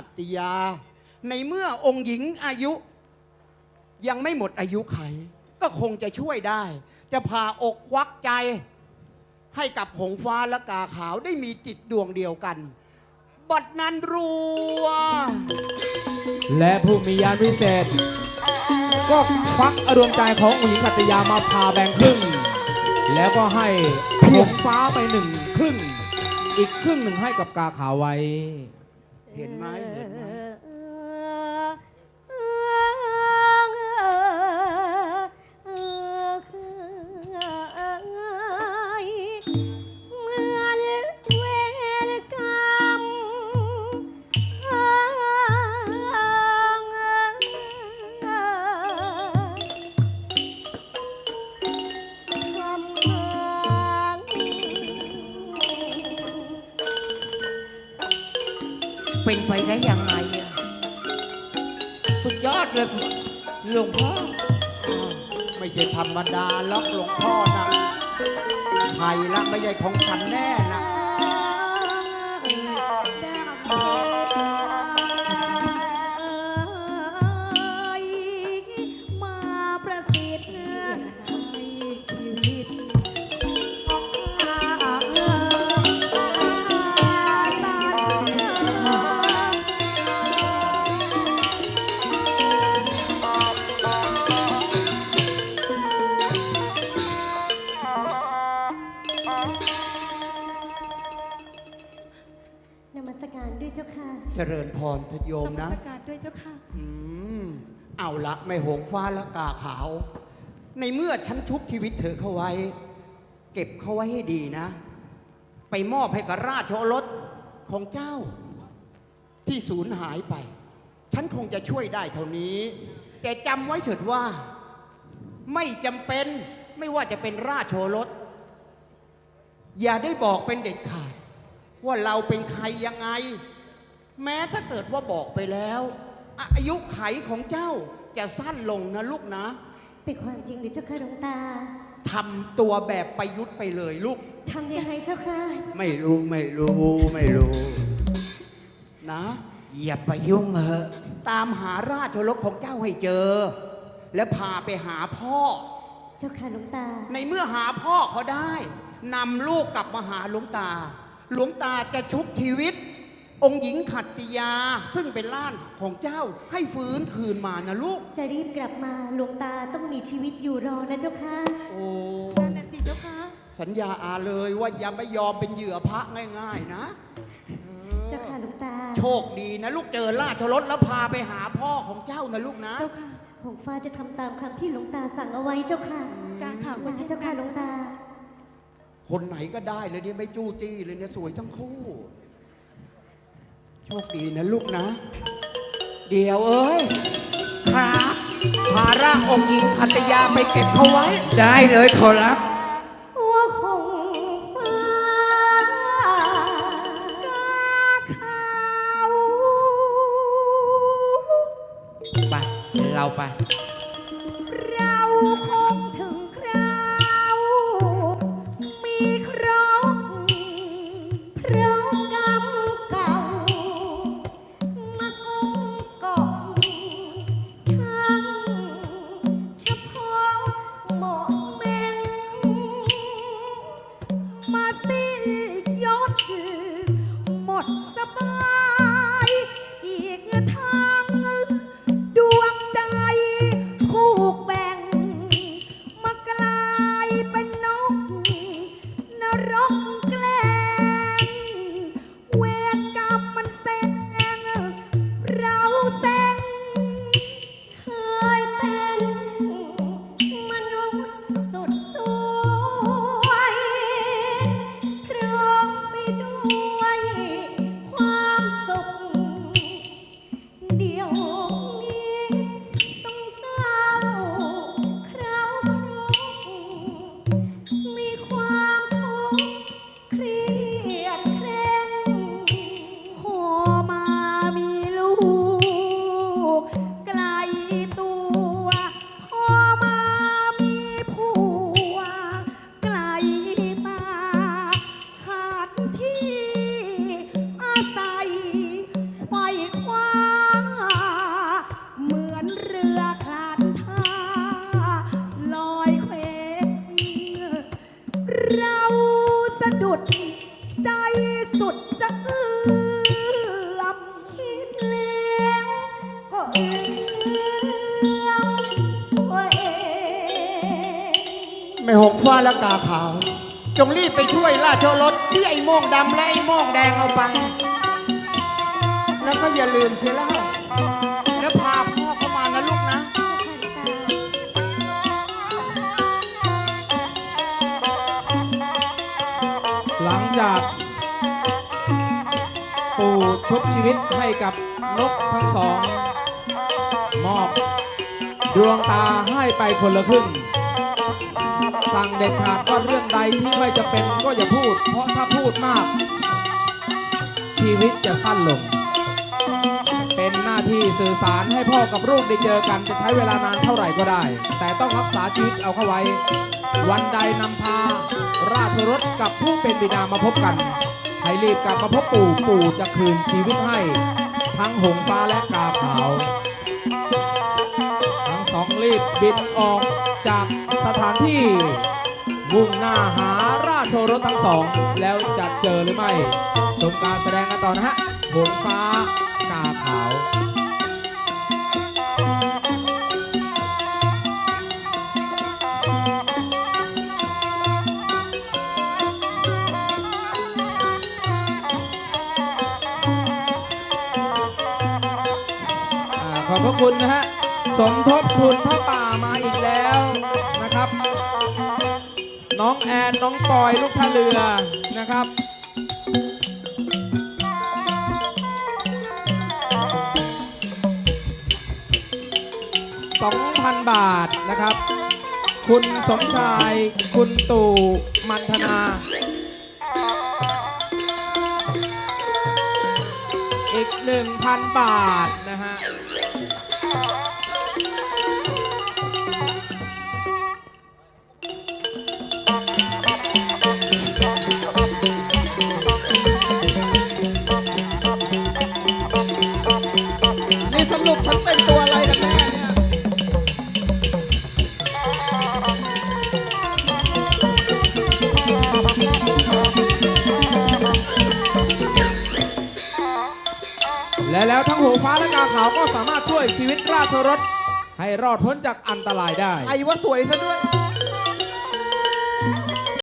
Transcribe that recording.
ัตติยา ในเมื่อองค์หญิงอายุ ยังไม่หมดอายุไข ก็คงจะช่วยได้ จะพาอกควักใจ ให้กับหงฟ้าและกาขาวได้มีจิตดวงเดียวกัน บัดนั้นรัว และผู้มียานวิเศษ ก็ฟักอดวงใจขององค์หญิงกัตติยามาพาแบ่งครึ่ง แล้วก็ให้หงฟ้าไปหนึ่งครึ่ง อีกครึ่งหนึ่งให้กับกาขาวไว้ เห็นไหมเห็นไหม เป็นไปได้ยังไงอะสุดยอดเลยหลวงพ่ออ้าวไม่ใช่ธรรมดาล็อกหลวงพ่อนะไทยละไม่ใช่ของฉันแน่นะ การด้วยเจ้าค่ะเจริญพรทโยมนนะมัสการด้วยเจ้าค่ะ อืมเอาละไม่หงฟ้าและกาขาว ในเมื่อฉันชุบชีวิตเธอเข้าไว้ เก็บเขาไว้ให้ดีนะ ไปมอบให้กับราชโอรสของเจ้า ที่สูญหายไป ฉันคงจะช่วยได้เท่านี้ แต่จำไว้เถิดว่า ไม่จำเป็นไม่ว่าจะเป็นราชโอรสอย่าได้บอกเป็นเด็ดขาด ว่าเราเป็นใครยังไง แม้ถ้าเกิดว่าบอกไปแล้วอายุไขของเจ้าจะสั้นลงนะลูกนะเป็นความจริงหรือเจ้าค่ะหลวงตาทำตัวแบบประยุทธ์ไปเลยลูก ทำยังไงเจ้าค่ะไม่รู้ไม่รู้ไม่รู้ นะ อย่าไปยุ่งเหอะตามหาราชโอรสของเจ้าให้เจอ และพาไปหาพ่อ เจ้าค่ะหลวงตา ในเมื่อหาพ่อเขาได้นำลูกกลับมาหาหลวงตา หลวงตาจะชุบชีวิต องค์หญิงขัตติยาซึ่งเป็นล่านของเจ้าให้ฟื้นคืนมานะลูก จะรีบกลับมาหลวงตาต้องมีชีวิตอยู่รอนะเจ้าค่ะโอ้นั่นน่ะสิเจ้าค่ะสัญญาอาเลยว่าอย่าไม่ยอมเป็นเหยื่อพระง่าย ๆ นะเจ้าค่ะหลวงตา โชคดีนะลูกเจอราชรถแล้วพาไปหาพ่อของเจ้านะลูกนะ เจ้าค่ะหงฟ้าจะทำตามคำที่หลวงตาสั่งเอาไว้เจ้าค่ะ การข่าวก็นะเช่นเจ้าค่ะหลวงตา คนไหนก็ได้เลยเนี่ยไม่จู้จี้เลยเนี่ยสวยทั้งคู่ โชคดีนะลูกนะ เดี๋ยวเอ้ยขาพาร่างองค์หญิงขัตติยาไปเก็บเขาไว้ ได้เลยขอรับว่าคงฟ้ากาขาวไป เราไป เราคงถึง มาสิ้นยศหมดสบาย ใแม่หงฟ้าและกาขาว จงรีบไปช่วยราชรถที่ไอ้ม่งดำและไอ้ม่งแดงเอาไป แล้วก็อย่าลืมเสียแล้ว หลังจากปู่ชุบชีวิตให้กับนกทั้งสอง มอบดวงตาให้ไปคนละครึ่ง สั่งเด็ดขาดว่าเรื่องใดที่ไม่จะเป็นก็อย่าพูด เพราะถ้าพูดมาก ชีวิตจะสั้นลง เป็นหน้าที่สื่อสารให้พ่อกับลูกได้เจอกันจะใช้เวลานานเท่าไหร่ก็ได้ แต่ต้องรักษาชีวิตเอาเข้าไว้ วันใดนำพา ราชรถกับผู้เป็นบิดามาพบกัน ให้รีบกลับมาพบปู่ปู่จะคืนชีวิตให้ ทั้งหงฟ้าและกาขาว ทั้งสองรีบบินออกจากสถานที่มุ่งหน้าหาราชรสทั้งสอง แล้วจะเจอหรือไม่ ชมการแสดงกันต่อนะฮะหงฟ้ากาขาว อ่าขอบพระคุณนะฮะ สมทบทุนพระป่ามาอีกแล้วนะครับ น้องแอนน้องปอยลูกท่าเรือนะครับ2,000บาทนะครับ คุณสมชาย คุณตู่มันธนาอีก 1,000 บาท และแล้วทั้งหัวฟ้าและกาขาวก็สามารถช่วยชีวิตราชรถให้รอดพ้นจากอันตรายได้ ไอ้ว่าสวยซะด้วย